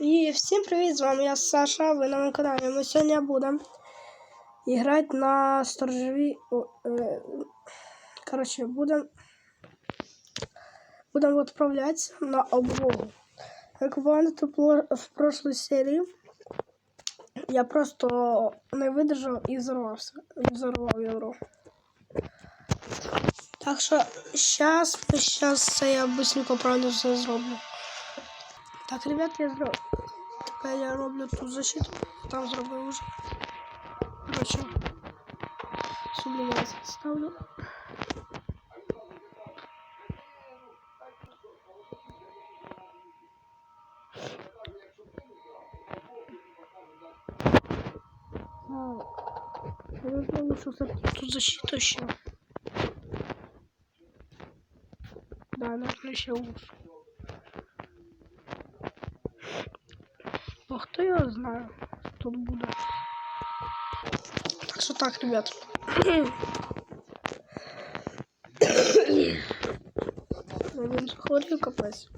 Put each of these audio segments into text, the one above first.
І всім привіт, з вами я Саша, ви на моєму каналі. Ми сьогодні будемо грати на сторожові. е, Коротше, будемо будемо відправлятися на облогу. Як ви пам'ятаєте, в прошлій серії я просто не видержав і взорвався. Взорвав ядро. Так що зараз, зараз це я быстренько правильно все зроблю. Так, ребят, я зробив. Тепер я роблю ту защиту. Там зробив уже. Короче. Сублімацію ставлю. Я знаю, за тут защита ще. Да, наверное, ще лучше. хто його знає, що тут буде. Так що так, ребят. Я він захворів капець.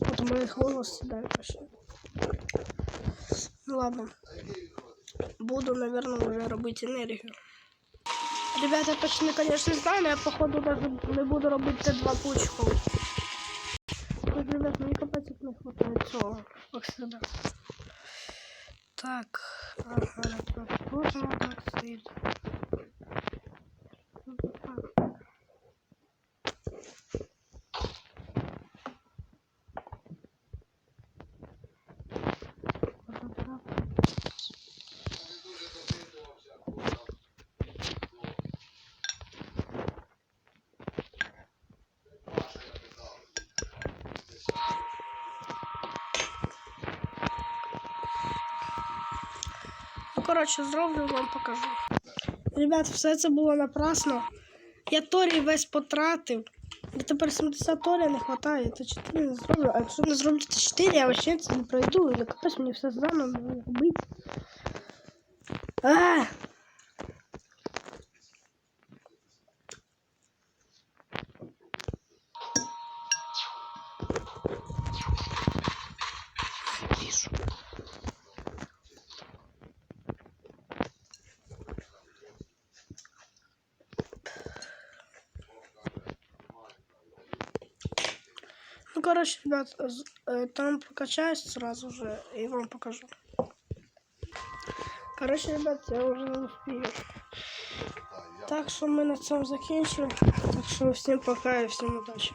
От у мене голос сідає почти. Ну ладно. Буду, наверное, уже робити енергію. Ребята, точно, конечно, знаю, но я походу даже не буду робити це два пучка. Тут, ребят, мені капець як не хватає цього оксида. Так, ага, тут коротше, зроблю вам покажу. Ребят, все це було напрасно. Я торій весь потратив. І тепер 70 торія не вистачає, то 4 не зроблю. А якщо не зроблю то 4, я вообще це не пройду. І капець мені все заново робити. А! Ну, короче, ребят, з- э, там прокачаюсь сразу же и вам покажу. Короче, ребят, я уже не успею. Так що ми на цьому закінчимо. Так що всім пока і всім удачі.